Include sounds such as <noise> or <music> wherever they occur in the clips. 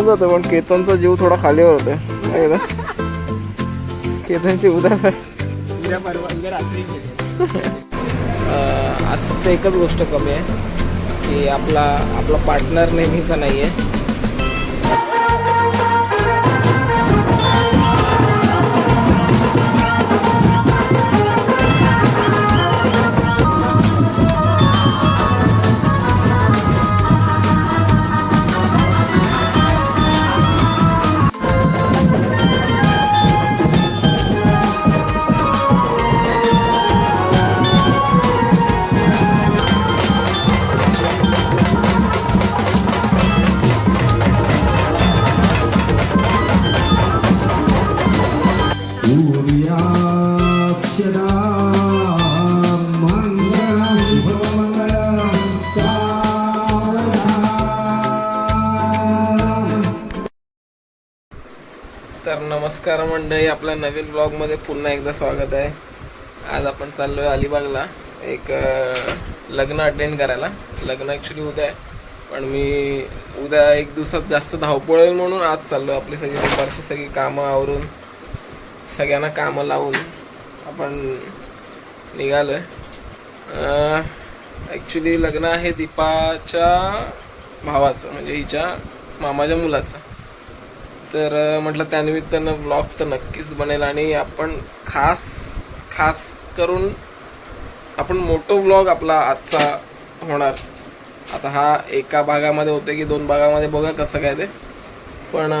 होऊन जातं पण केतनचा जीव थोडा खालीवर होतोय. नाही केतनची उद्या आज फक्त एकच गोष्ट कमी आहे की आपला आपला पार्टनर नेहमीचा नाही आहे नमस्कार मंडळी आपल्या नवीन ब्लॉगमध्ये पुन्हा एकदा स्वागत आहे. आज आपण चाललो आहे अलिबागला एक लग्न अटेंड करायला. लग्न ॲक्च्युली उद्या आहे पण मी उद्या एक दिवसात जास्त धावपळ होईल म्हणून आज चाललो आहे आपली सगळी दुपारची सगळी कामं आवरून सगळ्यांना कामं लावून आपण निघालो आहे ॲक्च्युली लग्न आहे दीपाच्या भावाचं म्हणजे हिच्या मामाच्या मुलाचं. तर म्हटलं त्यानिमित्तानं ब्लॉग तर नक्कीच बनेल आणि आपण खास खास करून आपण मोठो ब्लॉग आपला आजचा होणार. आता हा एका भागामध्ये होते की दोन भागामध्ये बघा कसं काय ते. पण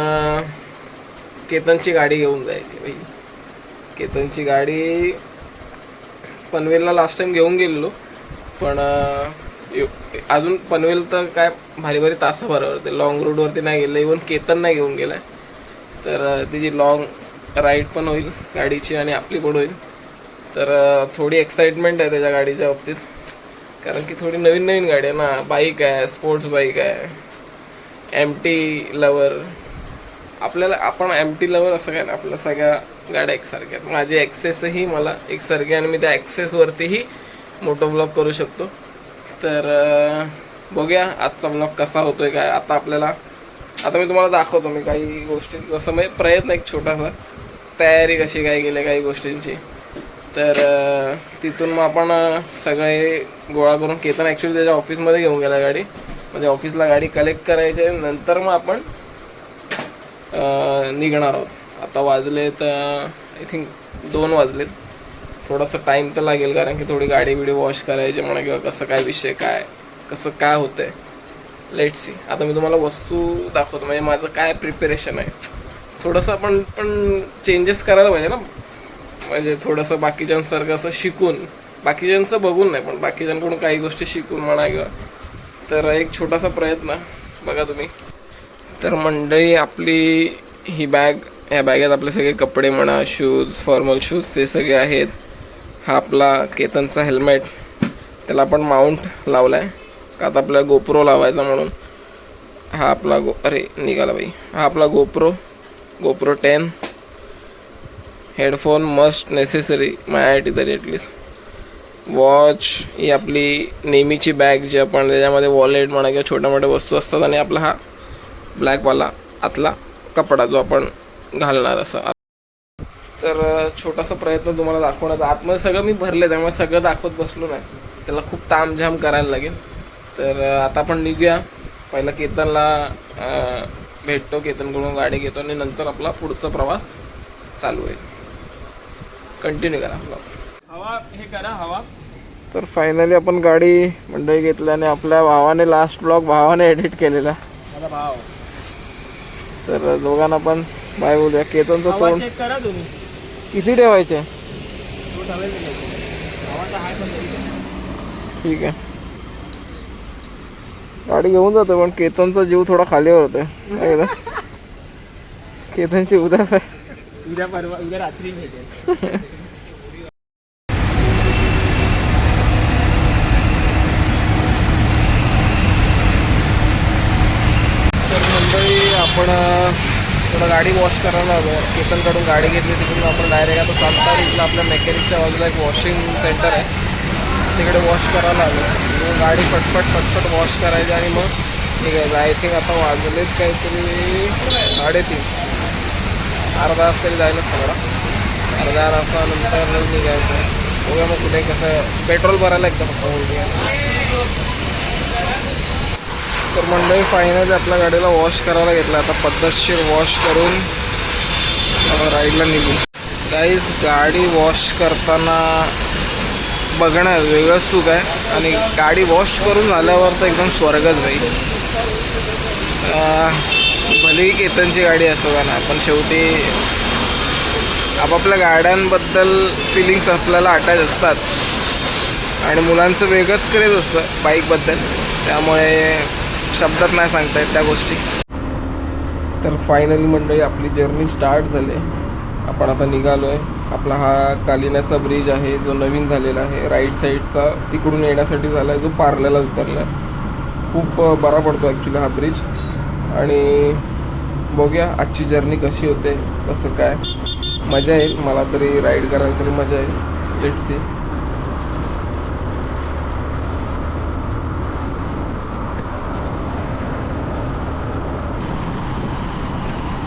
केतनची गाडी घेऊन जायची भाई केतनची गाडी पनवेलला लास्ट टाइम घेऊन गेलेलो. पण यो- अजून पनवेल तर काय भारी भारी तासाभरावर ते लॉंग रूटवरती नाही गेलं इवन केतन नाही घेऊन गेलाय. तर तिची लॉंग राईड पण होईल गाडीची आणि आपली पण होईल. तर थोडी एक्साइटमेंट आहे त्याच्या गाडीच्या बाबतीत. कारण की थोडी नवीन नवीन गाडी आहे ना. बाईक आहे स्पोर्ट्स बाईक आहे एम टी लवर आपल्याला आपण एम टी लवर असं काय ना आपल्या सगळ्या गाड्या एकसारख्या आहेत. माझी ॲक्सेसही मला एकसारखी आणि मी त्या ॲक्सेसवरतीही मोटो ब्लॉग करू शकतो. तर बघूया आजचा ब्लॉग कसा होतो आहे काय आता आपल्याला आता मी तुम्हाला दाखवतो मी काही गोष्टी. जसं म्हणजे प्रयत्न एक छोटासा तयारी कशी काय केली काही गोष्टींची. तर तिथून मग आपण सगळे गोळा करून केतन ॲक्च्युली त्याच्या ऑफिसमध्ये घेऊन गेला गाडी. म्हणजे ऑफिसला गाडी कलेक्ट करायची आहे नंतर मग आपण निघणार आहोत. आता वाजले तर आय थिंक दोन वाजलेत. थोडासा टाईम तर लागेल कारण की थोडी गाडी बिडी वॉश करायची म्हणा किंवा कसं काय विषय काय कसं काय होतं आहे लेट सी आता मी तुम्हाला वस्तू दाखवतो. म्हणजे माझं काय प्रिपेरेशन आहे? थोडंसं आपण पण चेंजेस करायला पाहिजे ना. म्हणजे थोडंसं बाकीच्यांसारखं असं शिकून बाकीच्यांचं बघून नाही पण बाकीच्यांकडून काही गोष्टी शिकून म्हणा किंवा. तर एक छोटासा प्रयत्न बघा तुम्ही. तर मंडळी आपली ही बॅग या बॅगेत आपले सगळे कपडे म्हणा शूज फॉर्मल शूज ते सगळे आहेत. हा आपला केतनचा हेल्मेट त्याला आपण माउंट लावला आहे का आता आपल्याला गोप्रो लावायचा म्हणून. हा आपला गो अरे निघाला बाई. हा आपला GoPro GoPro ten. Headphone must necessary my I T तरी ॲटलिस्ट वॉच ही आपली नेहमीची बॅग जी आपण त्याच्यामध्ये वॉलेट म्हणा किंवा छोट्या मोठ्या वस्तू असतात आणि आपला हा ब्लॅकवाला आतला कपडा जो आपण घालणार असा. तर छोटासा प्रयत्न तुम्हाला दाखवण्याचा. आतमध्ये सगळं मी भरले त्यामुळे सगळं दाखवत बसलो नाही. त्याला खूप तामझाम करायला लागेल. तर आता आपण निघूया. पहिला केतनला भेटतो केतनकडून गाडी घेतो आणि नंतर आपला पुढचा प्रवास चालू होईल. कंटिन्यू करा. आपला हवा हे करा हवा. तर फायनली आपण गाडी मंडळी घेतली आणि आपल्या भावाने लास्ट ब्लॉग भावाने एडिट केलेला. भाव. तर दोघांना पण बाय बोलूया. केतनचं तोंड किती ठेवायचे. ठीक आहे. गाडी घेऊन जातो पण केतनचा जीव थोडा खालीवर होतोय. का? केतनची उदास आहे उद्या परवा उद्या रात्री आपण थोडं गाडी वॉश करायला आलो केतनकडून गाडी घेतली तिकडून आपण डायरेक्ट आता सात तारीखला आपल्या मेकॅनिकच्या बाजूला एक वॉशिंग सेंटर आहे. तिकडे वॉश करायला आलो मग गाडी पटपट पटपट वॉश करायची आणि मग ठीक आहे आय थिंक आता वाजलेत काहीतरी साडेतीन. अर्धा तास तरी जायलाच मला अर्धा तासानंतर निघायचं. बघूया मग कुठे कसं पेट्रोल भरायला एकदा फक्त होईल तर मंडळी फायनली आपल्या गाडीला वॉश करायला घेतलं. आता पद्धतशीर वॉश करून राईडला निघू. गाईज गाडी वॉश करताना बघणं वेगळंच सुख आहे. आणि गाडी वॉश करून झाल्यावर तर एकदम स्वर्गच जाईल भलेही केतनची गाडी असो का ना पण शेवटी आपापल्या गाड्यांबद्दल फिलिंग्स आपल्याला अटॅच असतात. आणि मुलांचं वेगळंच क्रेज असतं बाईकबद्दल त्यामुळे शब्दात नाही सांगता येत त्या गोष्टी. तर फायनली मंडळी आपली जर्नी स्टार्ट झाली. आहे. आपण आता निघालो आहे आपला हा कालिन्याचा ब्रिज आहे जो नवीन झालेला आहे. राईट साईडचा तिकडून येण्यासाठी झाला आहे जो पार्ल्याला उतरला आहे खूप बरा पडतो ॲक्च्युली हा ब्रिज आणि बघूया आजची जर्नी कशी होते कसं काय. मजा येईल मला तरी राईड करायला तरी मजा येईल. लेट सी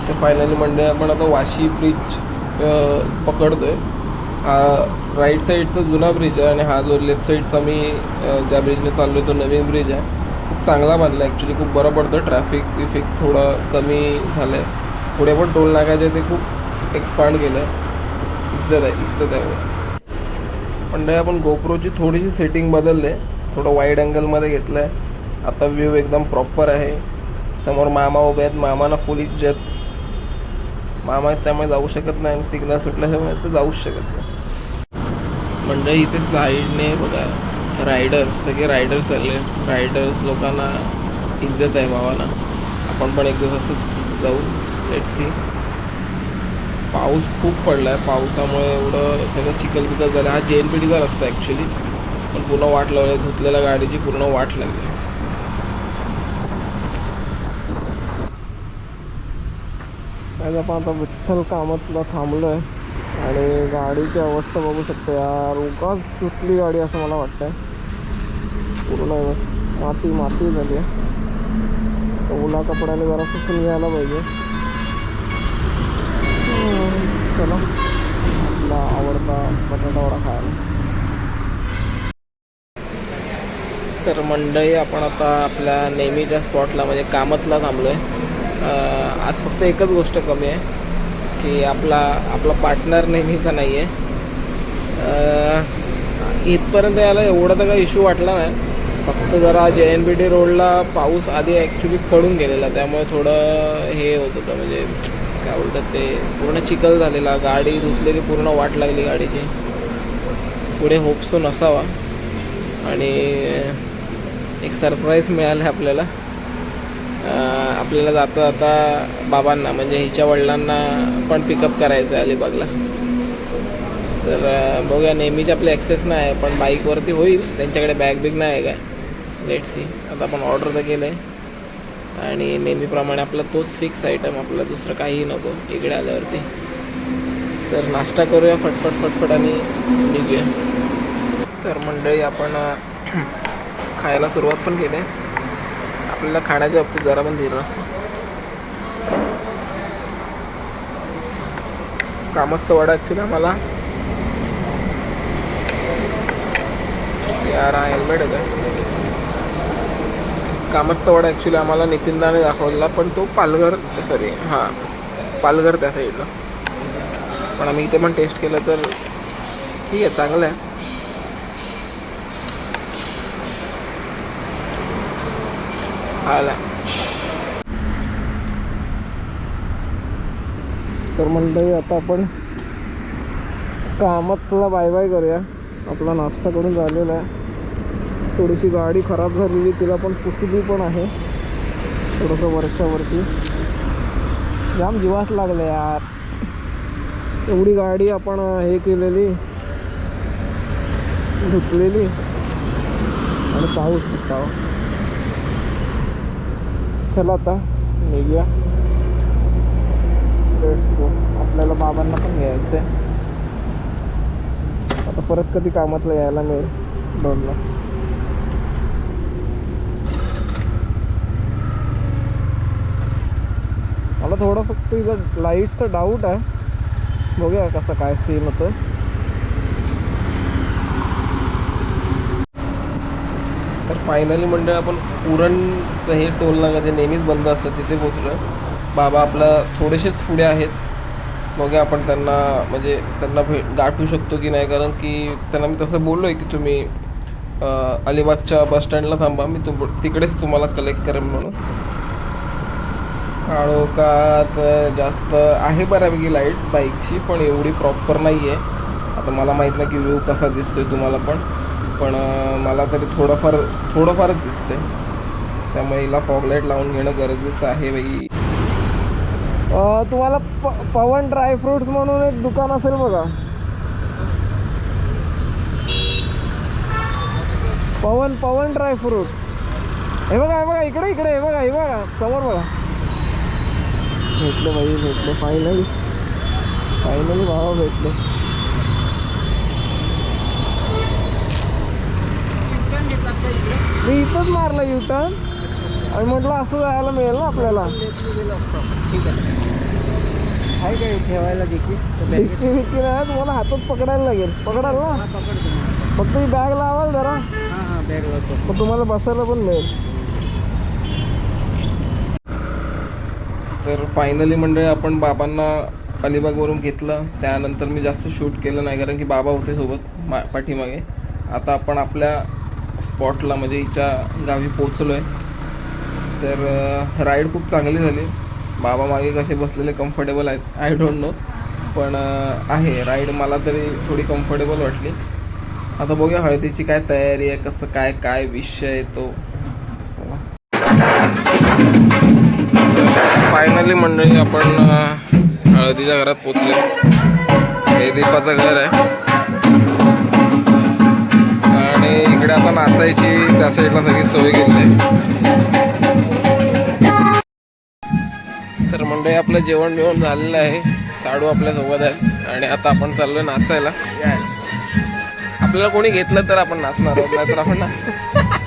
तर फायनली म्हणजे आपण आता वाशी ब्रिज पकडतोय. हा राईट साईडचा जुना ब्रिज आहे आणि हा जो लेफ्ट साईडचा मी ज्या ब्रिजने चाललो आहे तो नवीन ब्रिज आहे. खूप चांगला बांधला ॲक्च्युली खूप बरं पडतं ट्रॅफिक इफेक्ट थोडं कमी झालं आहे पुढे पण टोल नाकायचे ते खूप एक्सपांड केलं आहे इज्जत आहे इज्जत आहे. मंडळी आपण गोप्रोची थोडीशी सेटिंग बदलले थोडं वाईड अँगलमध्ये घेतलं आहे आता व्ह्यू एकदम प्रॉपर आहे. समोर मामा उभे आहेत. मामाला फुल इज्जत. मामा आहेत त्यामुळे जाऊ शकत नाही आणि सिग्नल सुटल्यामुळे तर जाऊच शकत नाही. मंडळी इथे साईडने बघा रायडर्स सगळे रायडर्स आले. रायडर्स लोकांना इज्जत आहे भावाना. आपण पण एक दिवस असंच जाऊ. लेट सी पाऊस खूप पडला आहे पावसामुळे एवढं सगळं चिखल बिकल झालं. हा जे एन पी टीचा रस्ता ॲक्च्युली पण पूर्ण वाट लावली. धुतलेल्या गाडीची पूर्ण वाट लागली. त्याचा पण आता विठ्ठल कामातला थांबलो आहे आणि गाडीची अवस्था बघू शकतो यार. उगाच सुटली गाडी असं मला वाटतंय. पूर्ण माती माती झाली आहे. ओला कपड्याने जरा सुसून घ्यायला पाहिजे. चला. आपला आवडता बटाटा वडा खायला. तर मंडळी आपण आता आपल्या नेहमीच्या स्पॉटला म्हणजे कामतला थांबलो आहे आज फक्त एकच गोष्ट कमी आहे की आपला आपला पार्टनर नेहमीचा नाही आहे इथपर्यंत यायला एवढा तर काही इश्यू वाटला नाही. फक्त जरा जे एन बी डी रोडला पाऊस आधी ॲक्च्युली पडून गेलेला त्यामुळे थोडं हे होत होतं. म्हणजे काय बोलतात ते पूर्ण चिखल झालेला गाडी धुतलेली पूर्ण वाट लागली गाडीची. पुढे होपसो नसावा. आणि एक सरप्राईज मिळालं आहे आपल्याला आपल्याला जाता जाता बाबांना म्हणजे हिच्या वडिलांना पण पिकअप करायचं आहे अलिबागला. तर बघूया नेहमीची आपली ॲक्सेस नाही आहे पण बाईकवरती होईल. त्यांच्याकडे बॅग बिग नाही आहे काय? लेट सी आता आपण ऑर्डर तर केलं आहे आणि नेहमीप्रमाणे आपला तोच फिक्स आयटम आपला दुसरं काहीही नको इकडे आल्यावरती. तर नाश्ता करूया फटफट फटफट आणि निघूया. तर मंडळी आपण <clears throat> खायला सुरुवात पण केली. आहे आपल्याला खाण्याच्या बाबतीत जरा पण धीर नसतो. कामाचं वडा ॲक्च्युली आम्हाला यार हा हेल्मेट आहे का कामाचा वडा ॲक्च्युली आम्हाला नितीनदाने दाखवला पण तो पालघर सॉरी हां पालघर त्या साईडला पण आम्ही इथे पण टेस्ट केलं तर ठीक आहे चांगलं आहे. खायला तर मंडळी आता आपण कामातला बाय बाय करूया. आपला नाश्ता करून झालेला आहे. थोडीशी गाडी खराब झालेली तिला पण पुसली पण आहे. थोडंसं वर्षावरती. जाम जीवास लागलं यार. एवढी गाडी आपण हे केलेली धुतलेली. आणि पाऊस शकता चला आता. निघूया. आपल्याला बाबांना पण घ्यायचं आहे आता परत कधी कामातला यायला मिळेल? दोनला मला थोडं फक्त इथं लाईटचा डाऊट आहे. बघूया कसं काय सीन होतं फायनली म्हणजे आपण उरणचं हे टोल नाका जे नेहमीच बंद असतं तिथे पोचलो बाबा आपला थोडेसेच पुढे आहेत. मग आपण त्यांना म्हणजे त्यांना भेट गाठू शकतो की नाही कारण की त्यांना मी तसं बोललो आहे की तुम्ही अलिबागच्या बसस्टँडला थांबा मी तुम तिकडेच तुम्हाला कलेक्ट करेन म्हणून. काळोखात जास्त आहे बऱ्यापैकी लाइट बाईकची पण एवढी प्रॉपर नाही आहे आता मला माहीत नाही की व्ह्यू कसा दिसतोय तुम्हाला पण. पण मला तरी थोडंफार थोडंफारच दिसते त्यामुळे हिला फॉगलाईट लावून घेणं गरजेचं आहे बाई. तुम्हाला प पवन ड्रायफ्रुट्स म्हणून एक दुकान असेल बघा. पवन पवन ड्रायफ्रूट हे बघा हे बघा इकडे इकडे हे बघा हे बघा समोर बघा. भेटलं बाई भेटलं फायनली फायनली भावा भेटलं चिकन घेतलात का इकडे मी इथंच मारलं युटर्न आणि म्हटलं असं जायला मिळेल ना आपल्याला. ठीक आहे काय ठेवायला देखील? भिक्की नाही तुम्हाला हातात पकडायला लागेल. पकडाल ना? फक्त ही बॅग लावाल जरा. हां हां बॅग लावतो. मग तुम्हाला बसायला पण मिळेल. तर फायनली मंडळी आपण बाबांना अलिबागवरून घेतलं. त्यानंतर मी जास्त शूट केलं नाही कारण की बाबा होते सोबत मा पाठीमागे. आता आपण आपल्या स्पॉटला म्हणजे हिच्या गावी पोचलो आहे तर राईड खूप चांगली झाली. बाबा मागे कसे बसलेले कम्फर्टेबल आहेत आय डोंट नो पण आहे राईड मला तरी थोडी कम्फर्टेबल वाटली. आता बघूया हळदीची काय तयारी आहे कसं काय काय विषय आहे तो. फायनली मंडळी आपण हळदीच्या घरात पोचले हे दीपाचं घर आहे. आणि इकडे आता नाचायची त्या साईडला सगळी सोय केली आहे. तर मंडळी आपलं जेवण बिवण झालेलं आहे. साडू आपल्यासोबत आहे आणि आता आपण चाललोय नाचायला. आपल्याला कोणी घेतलं तर आपण नाचणार आहोत नाहीतर आपण नाच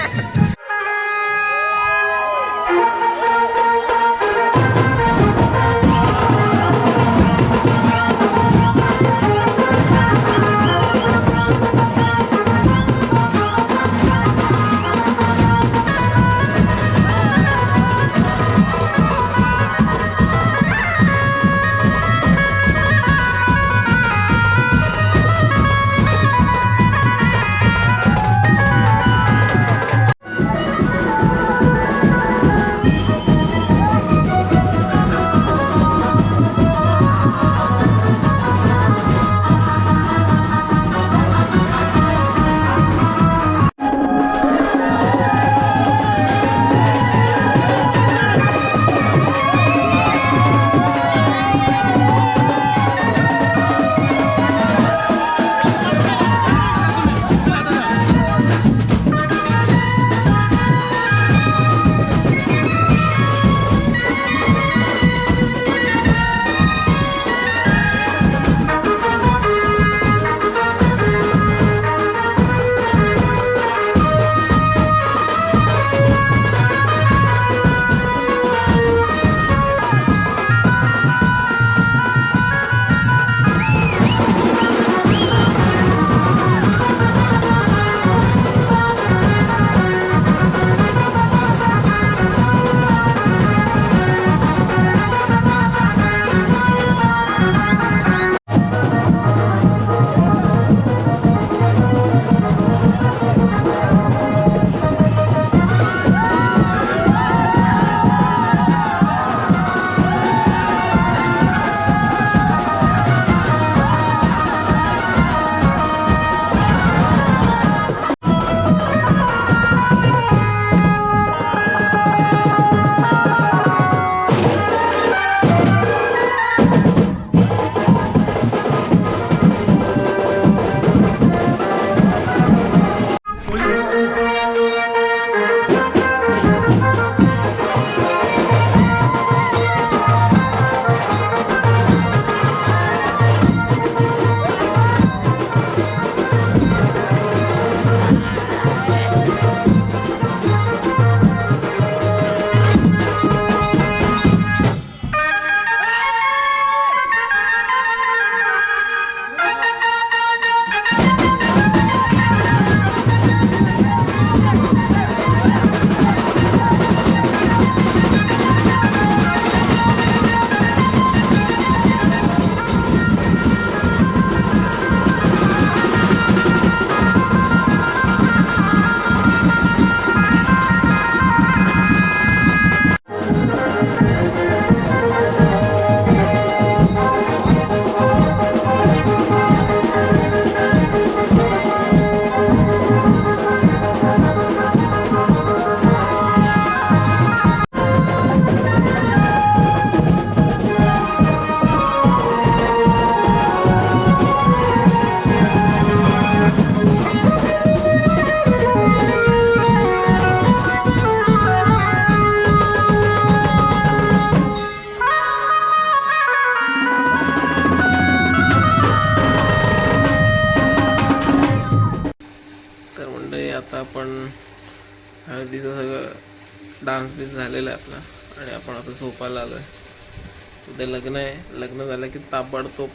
झालं की ताबडतोब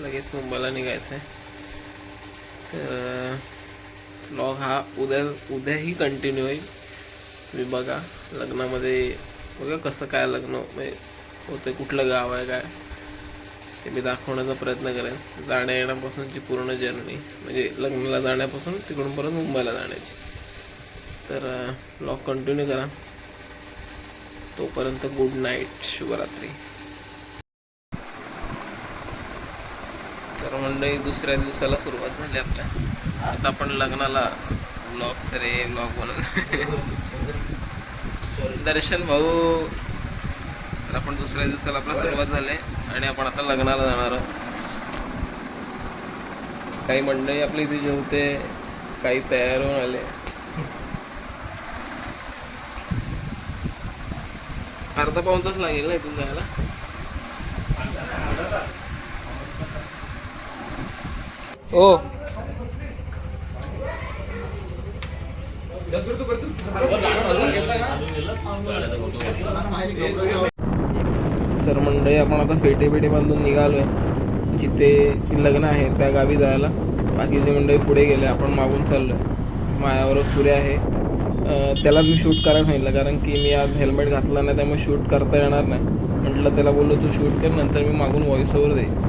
लगेच मुंबईला निघायचं आहे तर ब्लॉग हा उद्या उद्याही कंटिन्यू होईल. तुम्ही बघा लग्नामध्ये बघा कसं काय लग्न म्हणजे होतं कुठलं गाव आहे काय. ते मी दाखवण्याचा प्रयत्न करेन. जाण्या येण्यापासूनची पूर्ण जर्नी म्हणजे लग्नाला जाण्यापासून तिकडून परत मुंबईला जाण्याची. तर ब्लॉग कंटिन्यू करा. तोपर्यंत गुड नाईट शुभरात्री. मंडळी दुसऱ्या दिवसाला सुरुवात झाली आपल्या. आता आपण लग्नाला ब्लॉग रे ब्लॉग बनवत दर्शन भाऊ. तर आपण दुसऱ्या दिवसाला आपला सुरुवात झाली आणि आपण आता लग्नाला जाणार आहोत. काही मंडळी आपली इथे जेवते काही तयार होऊन आले. अर्धा पाऊन तास लागेल ना इथून जायला? ओ तर मंडळी आपण आता फेटे फेटे बांधून निघालोय. जिथे ती लग्न आहे त्या गावी जायला. बाकीचे मंडळी पुढे गेले आपण मागून चाललोय. मायावर सूर्य आहे. त्याला मी शूट करायला सांगितलं कारण की मी आज हेल्मेट घातला नाही त्यामुळे शूट करता येणार नाही. म्हटलं त्याला बोललो तू शूट कर नंतर मी मागून व्हॉइस ओव्हर देईन.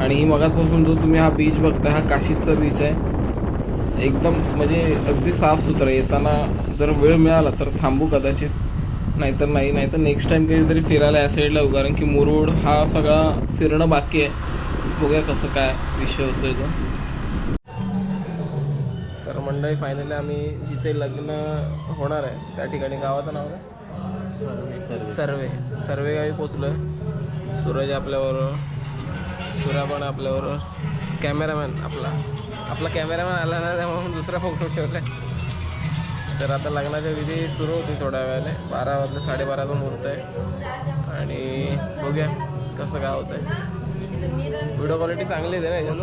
आणि ही मगासपासून जो तुम्ही हा बीच बघता हा काशीदचा बीच आहे. एकदम म्हणजे अगदी साफसुथरा. येताना जर वेळ मिळाला तर थांबू कदाचित. नाहीतर नाही नाहीतर नेक्स्ट टाइम कधीतरी फिरायला या साईडला येऊ कारण की मुरुड हा सगळा फिरणं बाकी आहे. बघूया कसं काय विषय होतोय तो. तर मंडळी फायनली आम्ही जिथे लग्न होणार आहे. त्या ठिकाणी गावाचं नाव काय? सर्वे. सर्वे. गावी पोचलोय सूरज आपल्याबरोबर. सुरा पण आपल्याबरोबर कॅमेरामॅन आपला. आपला कॅमेरामॅन आला ना त्यामुळे दुसरा फोटो ठेवलाय. तर आता लग्नाच्या विधी सुरू होती थोड्या वेळाने. बारा वाजले साडेबाराचा मुहूर्त आहे. आणि बघूया कसं काय होतं आहे. व्हिडिओ क्वालिटी चांगली आहे ना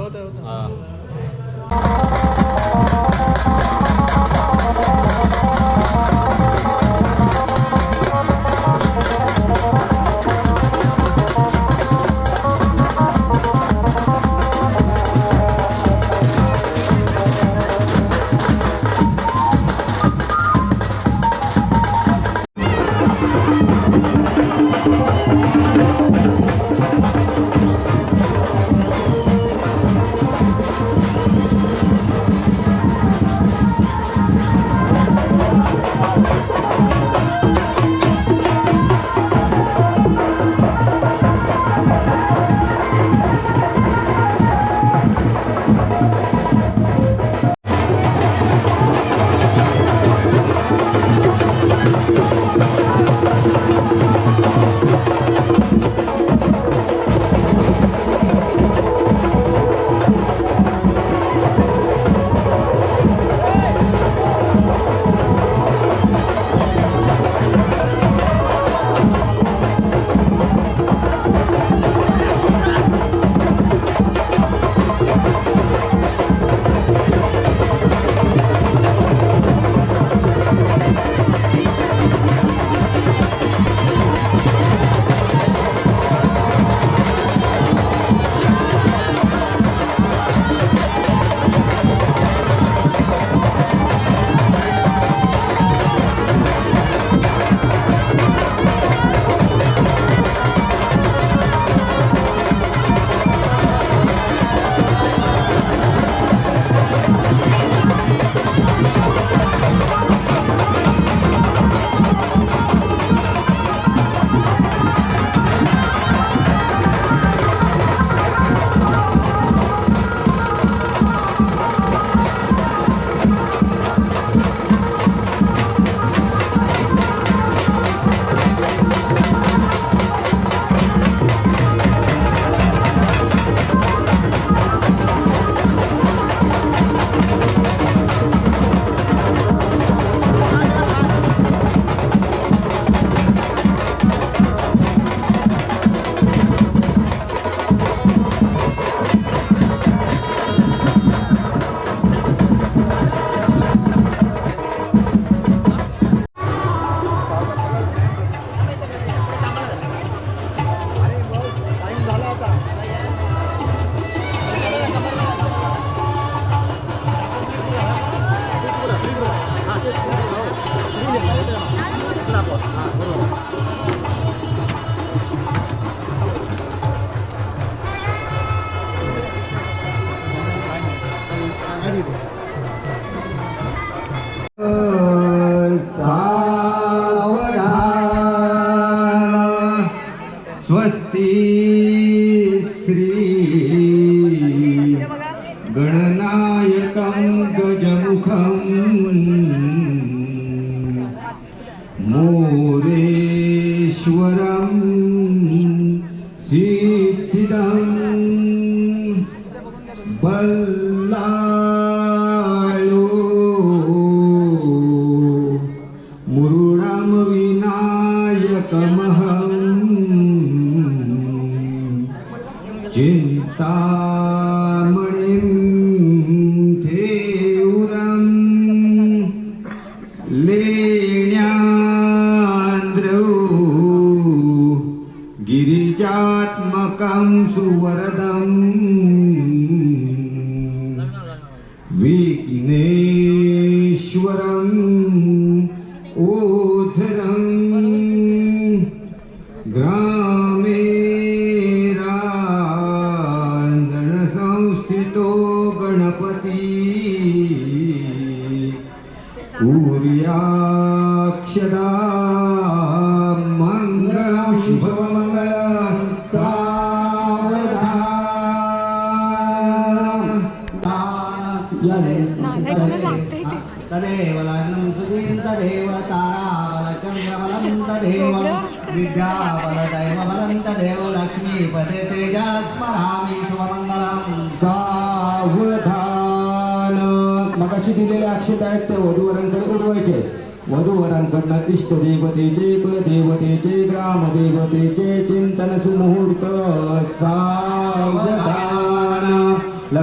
गणनायकं गजमुखम्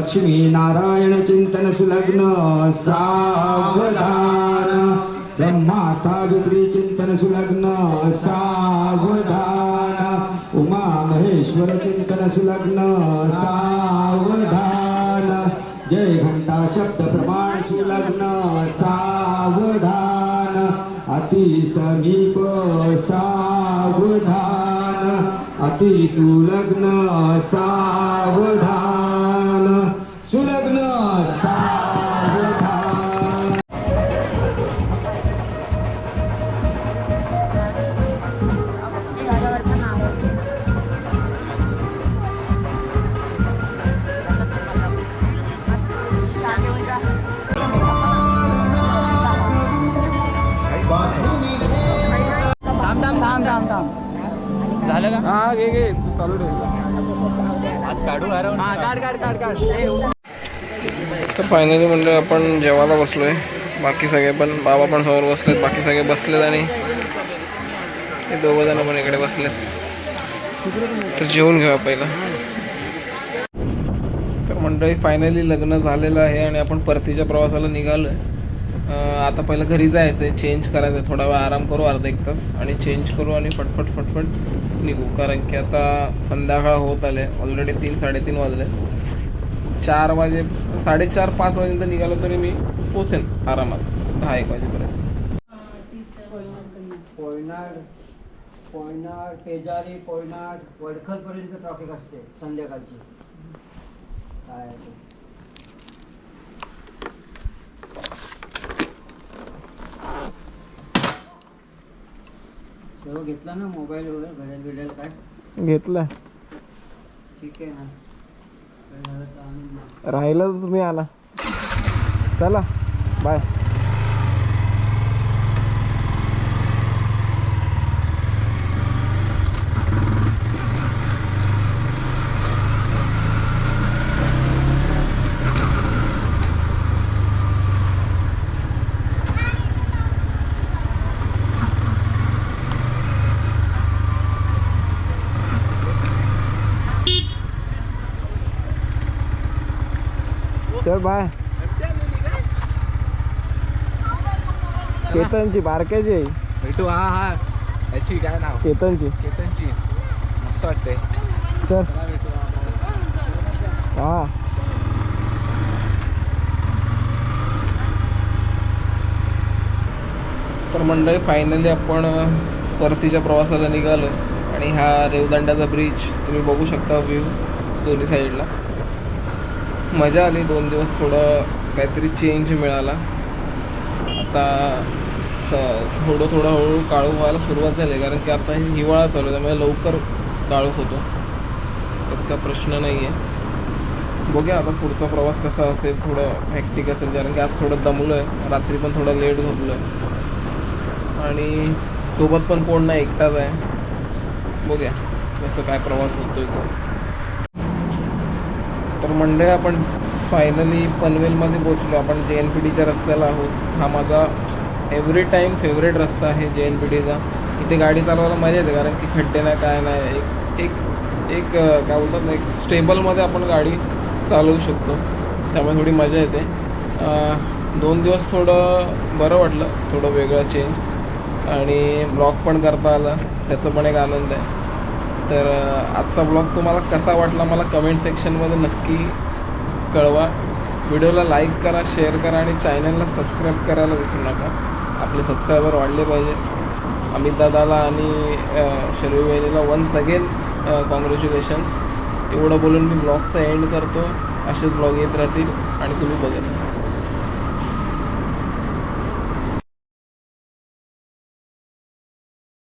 लक्ष्मी नारायण चिंतन सुलग्न सावधान। ब्रह्मा सावित्री चिंतन सुलग्न सावधान। उमा महेश्वर चिंतन सुलग्न सावधान। जय घंटा शब्द प्रमाण सुलग्न सावधान। अति समीप सावधान। अति सुलग्न सावधान। थांब थांब झालं का? हा घे घे. तू चालू ठेव. हा फायनली म्हणजे आपण जेवायला बसलोय. बाकी सगळे पण बाबा पण समोर बसलेत. बाकी सगळे बसलेत आणि हे दोघं जण पण इकडे बसलेत. तर जेवून घेऊया पहिला. तर मंडळी फायनली लग्न झालेलं आहे आणि आपण परतीच्या प्रवासाला निघालो आता पहिलं घरी जायचं आहे चेंज करायचं आहे थोडा वेळ आराम करू अर्धा एक तास आणि चेंज करू आणि फटफट फटफट निघू. कारण की आता संध्याकाळ होत आले ऑलरेडी तीन साडेतीन वाजले. चार वाजे साडेचार पाच वाजेपर्यंत निघालो तरी मी पोचेन आरामात दहा एक वाजेपर्यंत. पोयनाड पोयनाड पेजारी पोयनाड वडखलपर्यंत ट्रॉफिक असते संध्याकाळची. काय आहे ते. सर्व घेतला ना मोबाईल वगैरे घड्याळ बिड्याळ काय? घेतलं. ठीक आहे ना. काय झालं तर आणून दे. राहिलं तर तुम्ही आला. चला बाय चल बाय केतनची बारक्याची. आहे भेटू हा हा. याची काय नाव? केतनची. केतनची. मस्त वाटते. चल. हा. तर मंडळी फायनली आपण परतीच्या प्रवासाला निघालो. आणि हा रेवदंड्याचा ब्रिज तुम्ही बघू शकता व्ह्यू दोन्ही साईडला मजा आली. दोन दिवस थोडं काहीतरी चेंज मिळाला. आता स थोडं थोडं हळूहळू काळू व्हायला सुरुवात झाली. कारण की आता हिवाळा चालू आहे त्यामुळे लवकर काळोख होतो. इतका प्रश्न नाही आहे बघूया आता पुढचा प्रवास कसा असेल थोडं हॅक्टिक असेल. कारण की आज थोडं दमलो आहे रात्री पण थोडं लेट झोपलो आहे आणि सोबत पण कोण नाही एकटाच आहे. बघूया कसं काय प्रवास होतोय तो. तर मंडळी आपण फायनली पनवेलमध्ये पोचलो आपण जे एन पी टीच्या रस्त्याला आहोत. हा माझा एव्हरी टाईम फेवरेट रस्ता आहे जे एन पी टीचा इथे गाडी चालवायला मजा येते कारण की खड्डे नाही काय नाही. एक एक एक काय बोलतात ना एक स्टेबलमध्ये आपण गाडी चालवू शकतो. त्यामुळे थोडी मजा येते. दोन दिवस थोडं बरं वाटलं. थोडं वेगळं चेंज आणि ब्लॉग पण करता आला. त्याचा पण एक आनंद आहे. तर आजचा ब्लॉग तुम्हाला कसा वाटला मला कमेंट सेक्शनमध्ये नक्की कळवा. व्हिडिओला लाईक करा शेअर करा आणि चॅनलला सबस्क्राईब करायला विसरू नका. आपले सबस्क्रायबर वाढले पाहिजे. अमित दादाला आणि शर्वी वहिनीला वन्स अगेन कॉंग्रॅच्युलेशन्स एवढं बोलून मी ब्लॉगचा एंड करतो. असेच ब्लॉग येत राहतील आणि तुम्ही बघत राहा.